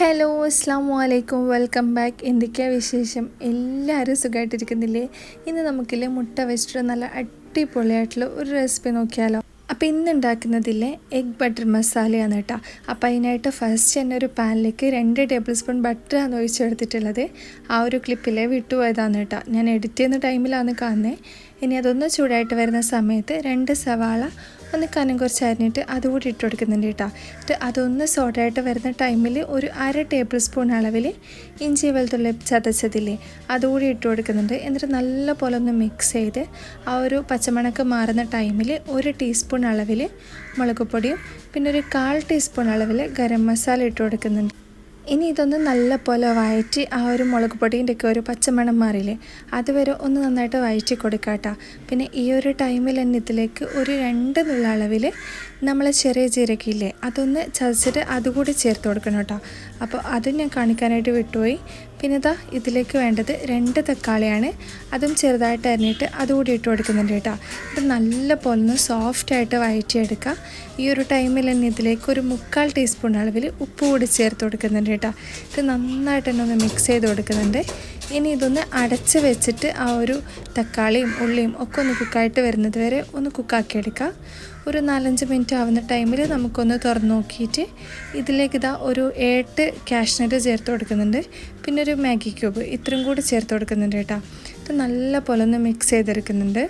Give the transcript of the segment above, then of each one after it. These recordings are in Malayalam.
ഹലോ അസ്സാം വലൈക്കും വെൽക്കം ബാക്ക്. എന്തൊക്കെയാണ് വിശേഷം? എല്ലാവരും സുഖമായിട്ടിരിക്കുന്നില്ലേ ഇന്ന് നമുക്കില്ലേ മുട്ട വെച്ചിട്ട് നല്ല അടിപൊളിയായിട്ടുള്ള ഒരു റെസിപ്പി നോക്കിയാലോ. അപ്പോൾ ഇന്ന് ഉണ്ടാക്കുന്നതില്ലേ എഗ് ബട്ടർ മസാലയാണ് കേട്ടോ അപ്പോൾ അതിനായിട്ട് ഫസ്റ്റ് തന്നെ ഒരു പാനിലേക്ക് രണ്ട് ടേബിൾ സ്പൂൺ ബട്ടറാണ് ഒഴിച്ചെടുത്തിട്ടുള്ളത്. ആ ഒരു ക്ലിപ്പിലെ വിട്ടുപോയതാണ് കേട്ടോ ഞാൻ എഡിറ്റ് ചെയ്യുന്ന ടൈമിലാണ് കാണുന്നത് ഇനി അതൊന്ന് ചൂടായിട്ട് വരുന്ന സമയത്ത് രണ്ട് സവാള ഒന്ന് കനം കുറച്ച് അരിഞ്ഞിട്ട് അതുകൂടി ഇട്ട് കൊടുക്കുന്നുണ്ട് കേട്ടോ. എന്നിട്ട് അതൊന്ന് സോഡായിട്ട് വരുന്ന ടൈമിൽ ഒരു അര ടേബിൾ സ്പൂൺ അളവിൽ ഇഞ്ചി വെളുത്തുള്ളി ചതച്ചതില്ലേ അതുകൂടി ഇട്ട് കൊടുക്കുന്നുണ്ട്. എന്നിട്ട് നല്ല പോലെ ഒന്ന് മിക്സ് ചെയ്ത് ആ ഒരു പച്ചമണക്ക് മാറുന്ന ടൈമിൽ ഒരു ടീസ്പൂൺ അളവിൽ മുളക് പിന്നെ ഒരു കാൽ ടീസ്പൂൺ അളവിൽ ഗരം മസാല ഇട്ട് കൊടുക്കുന്നുണ്ട്. ഇനി ഇതൊന്ന് നല്ല പോലെ വഴറ്റി ആ ഒരു മുളക് പൊടീന്റെ ഒക്കെ ഒരു പച്ചമണം മാറിയില്ലേ അതുവരെ ഒന്ന് നന്നായിട്ട് വഴറ്റി കൊടുക്കാട്ടോ പിന്നെ ഈ ഒരു ടൈമിൽ തന്നെ ഇതിലേക്ക് ഒരു രണ്ട് നുള്ള അളവിൽ നമ്മൾ ചെറിയ ജീരകയില്ലേ അതൊന്ന് ചതച്ചിട്ട് അതുകൂടി ചേർത്ത് കൊടുക്കണം കേട്ടോ അപ്പോൾ അതും ഞാൻ കാണിക്കാനായിട്ട് വിട്ടുപോയി. പിന്നെ ഇതാ ഇതിലേക്ക് വേണ്ടത് രണ്ട് തക്കാളിയാണ്. അതും ചെറുതായിട്ട് അരിഞ്ഞിട്ട് അതുകൂടി ഇട്ട് കൊടുക്കുന്നുണ്ട് കേട്ടോ ഇത് നല്ല പോലെ ഒന്ന് സോഫ്റ്റായിട്ട് വഴറ്റിയെടുക്കുക ഈ ഒരു ടൈമിൽ തന്നെ ഇതിലേക്ക് ഒരു മുക്കാൽ ടീസ്പൂൺ അളവിൽ ഉപ്പ് കൂടി ചേർത്ത് കൊടുക്കുന്നുണ്ട് കേട്ടോ. ഇത് നന്നായിട്ട് തന്നെ ഒന്ന് മിക്സ് ചെയ്ത് കൊടുക്കുന്നുണ്ട്. ഇനി ഇതൊന്ന് അടച്ച് വെച്ചിട്ട് ആ ഒരു തക്കാളിയും ഉള്ളിയും ഒക്കെ ഒന്ന് കുക്കായിട്ട് വരുന്നത് വരെ ഒന്ന് കുക്കാക്കി എടുക്കുക ഒരു നാലഞ്ച് മിനിറ്റ് ആവുന്ന ടൈമിൽ നമുക്കൊന്ന് തുറന്ന് നോക്കിയിട്ട് ഇതിലേക്ക് ഇതാ ഒരു ഏട്ട് കാഷ്നട്ട് ചേർത്ത് കൊടുക്കുന്നുണ്ട്. പിന്നെ ഒരു മാഗി ക്യൂബ് ഇത്രയും കൂടി ചേർത്ത് കൊടുക്കുന്നുണ്ട് കേട്ടോ. ഇത് നല്ല പോലെ ഒന്ന് മിക്സ് ചെയ്തെടുക്കുന്നുണ്ട്.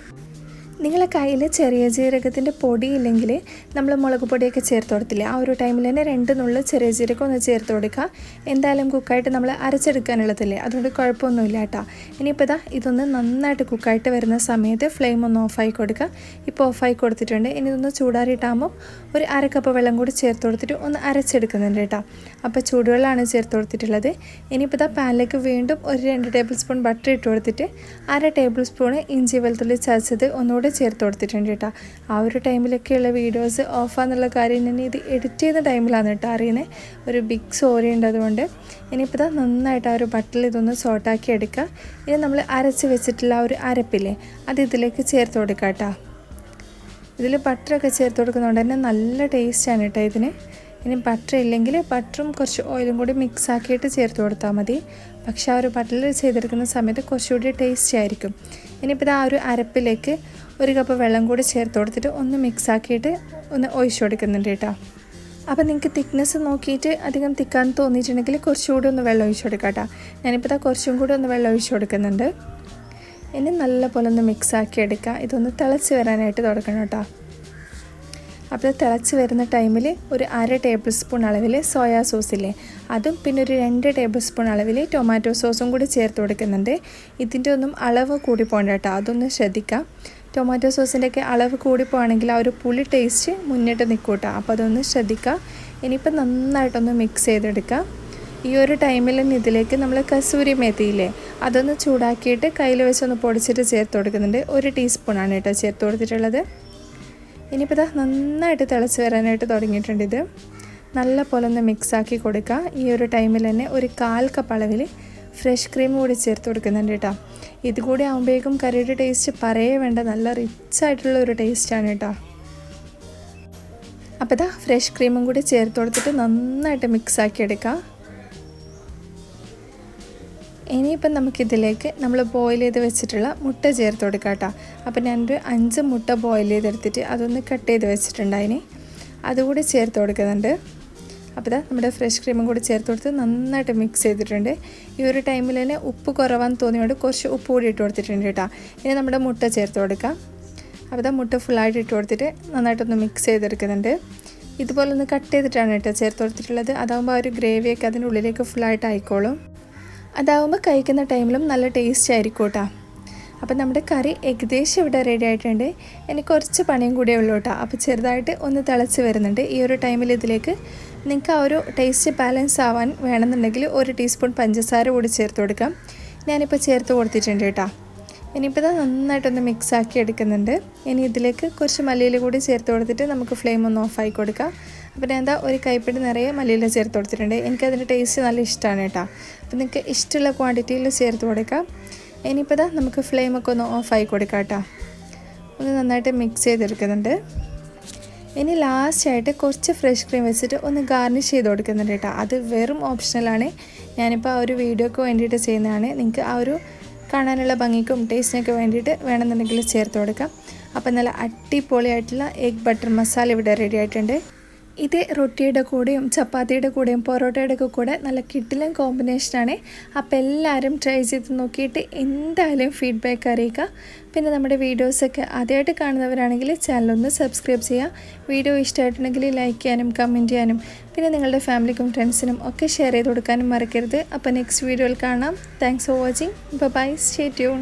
നിങ്ങളെ കയ്യിൽ ചെറിയ ജീരകത്തിന്റെ പൊടി ഇല്ലെങ്കിൽ നമ്മൾ മുളക് പൊടിയൊക്കെ ചേർത്ത് കൊടുത്തില്ലേ? ആ ഒരു ടൈമിൽ തന്നെ രണ്ട് നുള്ളിൽ ചെറിയ ജീരകം ഒന്ന് ചേർത്ത് കൊടുക്കുക. എന്തായാലും കുക്കായിട്ട് നമ്മൾ അരച്ചെടുക്കാനുള്ളതല്ലേ? അതുകൊണ്ട് കുഴപ്പമൊന്നുമില്ല കേട്ടോ. ഇനിയിപ്പോൾ ഇതാ ഇതൊന്ന് നന്നായിട്ട് കുക്കായിട്ട് വരുന്ന സമയത്ത് ഫ്ലെയിം ഒന്ന് ഓഫായി കൊടുക്കുക. ഇപ്പോൾ ഓഫായി കൊടുത്തിട്ടുണ്ട്. ഇനി ഇതൊന്ന് ചൂടാറിയിട്ടാകുമ്പോൾ ഒരു അര കപ്പ് വെള്ളം കൂടി ചേർത്ത് കൊടുത്തിട്ട് ഒന്ന് അരച്ചെടുക്കുന്നുണ്ട് കേട്ടോ. അപ്പോൾ ചൂടുവെള്ളമാണ് ചേർത്ത് കൊടുത്തിട്ടുള്ളത്. ഇനിയിപ്പോൾ ഇതാ പാനിലേക്ക് വീണ്ടും ഒരു രണ്ട് ടേബിൾ സ്പൂൺ ബട്ടർ ഇട്ട് കൊടുത്തിട്ട് അര ടേബിൾ സ്പൂൺ ഇഞ്ചി വെളുത്തുള്ളി ചതച്ചത് ഒന്നുകൂടി ചേർത്ത് കൊടുത്തിട്ടുണ്ട് കേട്ടോ. ആ ഒരു ടൈമിലൊക്കെയുള്ള വീഡിയോസ് ഓഫാന്നുള്ള കാര്യം ഞാൻ ഇത് എഡിറ്റ് ചെയ്യുന്ന ടൈമിലാണ് കേട്ടോ അറിയുന്നത് ഒരു ബിഗ് സോറി ഉണ്ട് അതുകൊണ്ട്. ഇനിയിപ്പോൾ ഇതാ നന്നായിട്ട് ആ ഒരു ബട്ടിൽ ഇതൊന്ന് സോട്ടാക്കി എടുക്കുക. ഇനി നമ്മൾ അരച്ച് വെച്ചിട്ടുള്ള ആ ഒരു അരപ്പില്ലേ അത് ഇതിലേക്ക് ചേർത്ത് കൊടുക്കുക കേട്ടോ. ഇതിൽ ബട്ടറൊക്കെ ചേർത്ത് കൊടുക്കുന്നതുകൊണ്ട് തന്നെ നല്ല ടേസ്റ്റാണ് കേട്ടോ ഇതിന്. ഇനി ബട്ടർ ഇല്ലെങ്കിൽ ബട്ടറും കുറച്ച് ഓയിലും കൂടി മിക്സ് ആക്കിയിട്ട് ചേർത്ത് കൊടുത്താൽ മതി. പക്ഷേ ആ ഒരു ബട്ടറിൽ ചെയ്തെടുക്കുന്ന സമയത്ത് കുറച്ചുകൂടി ടേസ്റ്റി ആയിരിക്കും. ഇനിയിപ്പോൾ ഇത് ആ ഒരു അരപ്പിലേക്ക് ഒരു കപ്പ് വെള്ളം കൂടി ചേർത്ത് കൊടുത്തിട്ട് ഒന്ന് മിക്സ് ആക്കിയിട്ട് ഒന്ന് ഒഴിച്ചു കൊടുക്കുന്നുണ്ട് കേട്ടോ. അപ്പോൾ നിങ്ങൾക്ക് തിക്നെസ് നോക്കിയിട്ട് അധികം തിക്കാൻ തോന്നിയിട്ടുണ്ടെങ്കിൽ കുറച്ചുകൂടി ഒന്ന് വെള്ളം ഒഴിച്ചു കൊടുക്കാം കേട്ടോ. ഞാനിപ്പോൾ കുറച്ചും കൂടി ഒന്ന് വെള്ളം ഒഴിച്ചു കൊടുക്കുന്നുണ്ട്. ഇനി നല്ലപോലെ ഒന്ന് മിക്സ് ആക്കി എടുക്കുക ഇതൊന്ന് തിളച്ച് വരാനായിട്ട് തുടക്കണം കേട്ടോ. അപ്പോൾ തിളച്ച് വരുന്ന ടൈമിൽ ഒരു അര ടേബിൾ സ്പൂൺ അളവിൽ സോയാ സോസില്ലേ അതും പിന്നെ ഒരു രണ്ട് ടേബിൾ സ്പൂൺ അളവിൽ ടൊമാറ്റോ സോസും കൂടി ചേർത്ത് കൊടുക്കുന്നുണ്ട്. ഇതിന്റെ ഒന്നും അളവ് കൂടി പോകണ്ട കേട്ടോ. അതൊന്ന് ശ്രദ്ധിക്കാം. ടൊമാറ്റോ സോസിന്റെയൊക്കെ അളവ് കൂടി പോകുകയാണെങ്കിൽ ആ ഒരു പുളി ടേസ്റ്റ് മുന്നിട്ട് നിൽക്കൂട്ടോ അപ്പോൾ അതൊന്ന് ശ്രദ്ധിക്കുക. ഇനിയിപ്പോൾ നന്നായിട്ടൊന്ന് മിക്സ് ചെയ്തെടുക്കുക. ഈ ഒരു ടൈമിൽ തന്നെ ഇതിലേക്ക് നമ്മൾ കസൂരി മേത്തിയില്ലേ അതൊന്ന് ചൂടാക്കിയിട്ട് കയ്യിൽ വെച്ചൊന്ന് പൊടിച്ചിട്ട് ചേർത്ത് കൊടുക്കുന്നുണ്ട്. ഒരു ടീസ്പൂണാണ് കേട്ടോ ചേർത്ത് കൊടുത്തിട്ടുള്ളത്. ഇനിയിപ്പോൾ ഇതാ നന്നായിട്ട് തിളച്ച് വരാനായിട്ട് തുടങ്ങിയിട്ടുണ്ട് ഇത്. നല്ല പോലെ ഒന്ന് മിക്സാക്കി കൊടുക്കുക. ഈ ഒരു ടൈമിൽ തന്നെ ഒരു കാൽ കപ്പ് അളവിൽ ഫ്രഷ് ക്രീം കൂടി ചേർത്ത് കൊടുക്കുന്നുണ്ട് കേട്ടോ. ഇത് കൂടി ആകുമ്പോഴേക്കും കറിയുടെ ടേസ്റ്റ് പറയേ വേണ്ട. നല്ല റിച്ച് ആയിട്ടുള്ള ഒരു ടേസ്റ്റാണ് കേട്ടോ. അപ്പോൾ ഇതാ ഫ്രഷ് ക്രീമും കൂടി ചേർത്ത് കൊടുത്തിട്ട് നന്നായിട്ട് മിക്സ് ആക്കി എടുക്കാം. ഇനിയിപ്പം നമുക്കിതിലേക്ക് നമ്മൾ ബോയിൽ ചെയ്ത് വെച്ചിട്ടുള്ള മുട്ട ചേർത്ത് കൊടുക്കാം കേട്ടോ. അപ്പോൾ ഞാനൊരു അഞ്ച് മുട്ട ബോയിൽ ചെയ്തെടുത്തിട്ട് അതൊന്ന് കട്ട് ചെയ്ത് വെച്ചിട്ടുണ്ടായിനി. അതുകൂടി ചേർത്ത് കൊടുക്കുന്നുണ്ട്. അപ്പോൾ ഇതാ നമ്മുടെ ഫ്രഷ് ക്രീമും കൂടി ചേർത്ത് കൊടുത്ത് നന്നായിട്ട് മിക്സ് ചെയ്തിട്ടുണ്ട്. ഈ ഒരു ടൈമിൽ തന്നെ ഉപ്പ് കുറവാന്ന് തോന്നിയോണ്ട് കുറച്ച് ഉപ്പ് കൂടി ഇട്ട് കൊടുത്തിട്ടുണ്ട് കേട്ടോ. ഇനി നമ്മുടെ മുട്ട ചേർത്ത് കൊടുക്കാം. അപ്പോൾ ഇതാ മുട്ട ഫുള്ളായിട്ട് ഇട്ട് കൊടുത്തിട്ട് നന്നായിട്ടൊന്ന് മിക്സ് ചെയ്തെടുക്കുന്നുണ്ട്. ഇതുപോലെ ഒന്ന് കട്ട് ചെയ്തിട്ടാണ് കേട്ടോ ചേർത്ത് കൊടുത്തിട്ടുള്ളത്. അതാകുമ്പോൾ ആ ഒരു ഗ്രേവിയൊക്കെ അതിന്റെ ഉള്ളിലേക്ക് ഫുള്ളായിട്ട് ആയിക്കോളും. അതാവുമ്പോൾ കഴിക്കുന്ന ടൈമിലും നല്ല ടേസ്റ്റ് ആയിരിക്കും കേട്ടോ. അപ്പം നമ്മുടെ കറി ഏകദേശം ഇവിടെ റെഡി ആയിട്ടുണ്ട്. എനിക്ക് കുറച്ച് പണിയും കൂടിയേ ഉള്ളൂ കേട്ടോ. അപ്പോൾ ചെറുതായിട്ട് ഒന്ന് തിളച്ച് വരുന്നുണ്ട്. ഈ ഒരു ടൈമിൽ ഇതിലേക്ക് നിങ്ങൾക്ക് ആ ഒരു ടേസ്റ്റ് ബാലൻസ് ആവാൻ വേണമെന്നുണ്ടെങ്കിൽ ഒരു ടീസ്പൂൺ പഞ്ചസാര കൂടി ചേർത്ത് കൊടുക്കാം. ഞാനിപ്പോൾ ചേർത്ത് കൊടുത്തിട്ടുണ്ട് കേട്ടോ. ഇനിയിപ്പോൾ ഇത് നന്നായിട്ടൊന്ന് മിക്സ് ആക്കി എടുക്കുന്നുണ്ട്. ഇനി ഇതിലേക്ക് കുറച്ച് മല്ലിയില കൂടി ചേർത്ത് കൊടുത്തിട്ട് നമുക്ക് ഫ്ലെയിം ഒന്ന് ഓഫ് ആയി കൊടുക്കാം. അപ്പോൾ ഞാൻ എന്താ ഒരു കൈപ്പിടി നിറയെ മല്ലിയില ചേർത്ത് കൊടുത്തിട്ടുണ്ട്. എനിക്കതിന്റെ ടേസ്റ്റ് നല്ല ഇഷ്ടമാണ് കേട്ടോ. അപ്പോൾ നിങ്ങൾക്ക് ഇഷ്ടമുള്ള ക്വാണ്ടിറ്റിയിൽ ചേർത്ത് കൊടുക്കാം. ഇനിയിപ്പോൾ നമുക്ക് ഫ്ലെയിമൊക്കെ ഒന്ന് ഓഫ് ആയി കൊടുക്കാം കേട്ടോ. ഒന്ന് നന്നായിട്ട് മിക്സ് ചെയ്തെടുക്കുന്നുണ്ട്. ഇനി ലാസ്റ്റായിട്ട് കുറച്ച് ഫ്രഷ് ക്രീം വെച്ചിട്ട് ഒന്ന് ഗാർണിഷ് ചെയ്ത് കൊടുക്കുന്നുണ്ട് കേട്ടോ. അത് വെറും ഓപ്ഷണലാണ് ഞാനിപ്പോൾ ആ ഒരു വീഡിയോക്ക് വേണ്ടിയിട്ട് ചെയ്യുന്നതാണ്. നിങ്ങൾക്ക് ആ ഒരു കാണാനുള്ള ഭംഗിക്കും ടേസ്റ്റിനൊക്കെ വേണ്ടിയിട്ട് വേണമെന്നുണ്ടെങ്കിൽ ചേർത്ത് കൊടുക്കാം. അപ്പോൾ നല്ല അടിപൊളിയായിട്ടുള്ള എഗ് ബട്ടർ മസാല ഇവിടെ റെഡി ആയിട്ടുണ്ട്. ഇത് റൊട്ടിയുടെ കൂടെയും ചപ്പാത്തിയുടെ കൂടെയും പൊറോട്ടയുടെ ഒക്കെ കൂടെ നല്ല കിട്ടിലും കോമ്പിനേഷനാണ് അപ്പോൾ എല്ലാവരും ട്രൈ ചെയ്ത് നോക്കിയിട്ട് എന്തായാലും ഫീഡ്ബാക്ക് അറിയിക്കുക. പിന്നെ നമ്മുടെ വീഡിയോസൊക്കെ ആദ്യമായിട്ട് കാണുന്നവരാണെങ്കിൽ ചാനലൊന്ന് സബ്സ്ക്രൈബ് ചെയ്യുക. വീഡിയോ ഇഷ്ടമായിട്ടുണ്ടെങ്കിൽ ലൈക്ക് ചെയ്യാനും കമന്റ് ചെയ്യാനും പിന്നെ നിങ്ങളുടെ ഫാമിലിക്കും ഫ്രണ്ട്സിനും ഒക്കെ ഷെയർ ചെയ്ത് കൊടുക്കാനും മറക്കരുത്. അപ്പോൾ നെക്സ്റ്റ് വീഡിയോയിൽ കാണാം. Thanks for watching bye stay tune